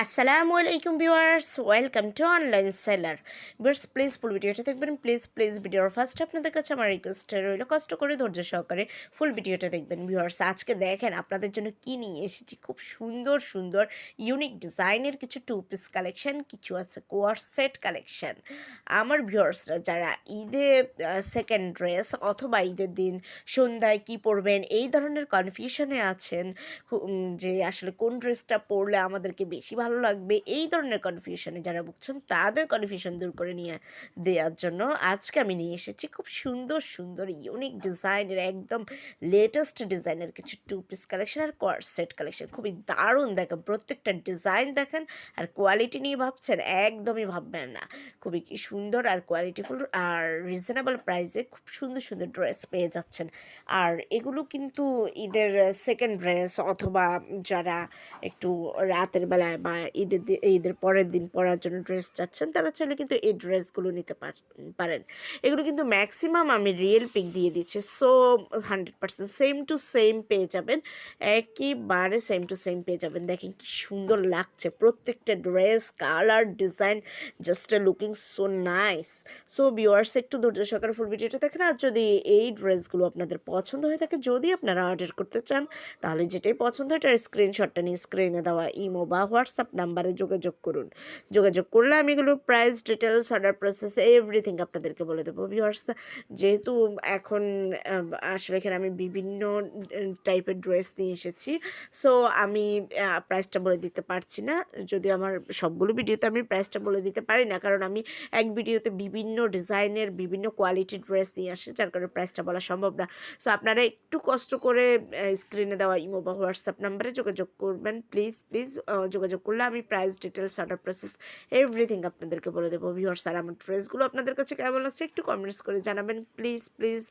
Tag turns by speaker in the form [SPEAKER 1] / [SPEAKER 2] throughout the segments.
[SPEAKER 1] আসসালামু আলাইকুম viewers, welcome to online seller. Viewers please full ভিডিওটা দেখবেন প্লিজ প্লিজ ভিডিওর ফার্স্ট আপনাদের কাছে আমার রিকোয়েস্ট রইল, কষ্ট করে, ধৈর্য সহকারে ফুল ভিডিওটা দেখবেন। ভিউয়ার্স, আজকে দেখেন আপনাদের জন্য কি নিয়ে এসেছি, খুব সুন্দর সুন্দর ইউনিক ডিজাইনের কিছু টু পিস কালেকশন কিছু আছে কোয়ার সেট কালেকশন আমার ভিউয়ার্সরা যারা ঈদে সেকেন্ড ড্রেস অথবা ঈদের দিন সন্ধ্যায় কি পরবেন, এই ধরনের কনফিউশনে আছেন যে আসলে কোন ড্রেসটা পরলে আমাদেরকে বেশি ভালো লাগবে এই ধরনের কনফিউশনে যারা ভুগছেন, তাদের কনফিউশন দূর করে নিয়ে দেওয়ার জন্য আজকে আমি নিয়ে এসেছি খুব সুন্দর সুন্দর ইউনিক ডিজাইনের একদম লেটেস্ট ডিজাইনের কিছু টু পিস কালেকশন আর সেট কালেকশন খুবই দারুণ দেখেন, প্রত্যেকটা ডিজাইন দেখেন আর কোয়ালিটি নিয়ে ভাবছেন একদমই ভাববেন না। খুবই সুন্দর আর কোয়ালিটিফুল আর রিজনেবল প্রাইসে খুব সুন্দর সুন্দর ড্রেস পেয়ে যাচ্ছেন। আর এগুলো কিন্তু ঈদের সেকেন্ড ড্রেস অথবা যারা একটু রাতের বেলায় বা ঈদের ঈদের পরের দিন পরার জন্য ড্রেস চাচ্ছেন, তারা চাইলে কিন্তু এই ড্রেসগুলো নিতে পার- পারেন। এগুলো কিন্তু ম্যাক্সিমাম আমি রিয়েল পিক দিয়ে দিচ্ছি so hundred percent same to same পেয়ে যাবেন, একেবারে সেম টু সেম পেয়ে যাবেন। দেখেন কি সুন্দর লাগছে, প্রত্যেকটা dress colour design just looking so nice so viewers একটু ধৈর্য সহকারে ফুল ভিডিওটা দেখেন, আর যদি এই ড্রেসগুলো আপনাদের পছন্দ হয়ে থাকে, যদি আপনারা অর্ডার করতে চান, তাহলে যেটাই পছন্দ হয় এটার স্ক্রিনশটটা নিয়ে স্ক্রিনে দেওয়া ইমো বা হোয়াটসঅ্যাপ নাম্বারে যোগাযোগ করুন। যোগাযোগ করলে আমি এগুলোর price details order process everything আপনাদেরকে বলে দেবো ভিউয়ার্স যেহেতু এখন আসলে এখানে আমি বিভিন্ন টাইপের ড্রেস নিয়ে এসেছি। সো আমি প্রাইসটা বলে দিতে পারছি না। যদি আমার সবগুলো ভিডিওতে আমি প্রাইসটা বলে দিতে পারি না, কারণ আমি এক ভিডিওতে বিভিন্ন ডিজাইনের, বিভিন্ন কোয়ালিটির ড্রেস নিয়ে আসি, যার কারণে প্রাইসটা বলা সম্ভব না। সো আপনারা একটু কষ্ট করে স্ক্রিনে দেওয়া ইমো বা হোয়াটসঅ্যাপ নাম্বারে যোগাযোগ করবেন। প্লিজ প্লিজ যোগাযোগ করলে আমি price details order process everything আপনাদেরকে বলে দেবো। ভিউয়ার্স আর আমার ড্রেসগুলো আপনাদের কাছে কেমন লাগছে একটু কমেন্টস করে জানাবেন। প্লিজ প্লিজ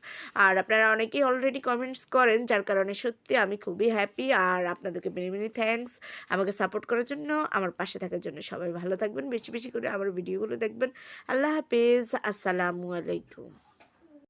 [SPEAKER 1] আর আপনারা অনেকেই অলরেডি কমেন্টস করেন, যার কারণে সত্যি আমি খুবই হ্যাপি আর আপনাদেরকে মেনি মেনি থ্যাঙ্কস আমাকে সাপোর্ট করার জন্য, আমার পাশে থাকার জন্য সবাই ভালো থাকবেন, বেশি বেশি করে আমার ভিডিওগুলো দেখবেন। আল্লাহ হাফেজ, আসসালামু আলাইকুম।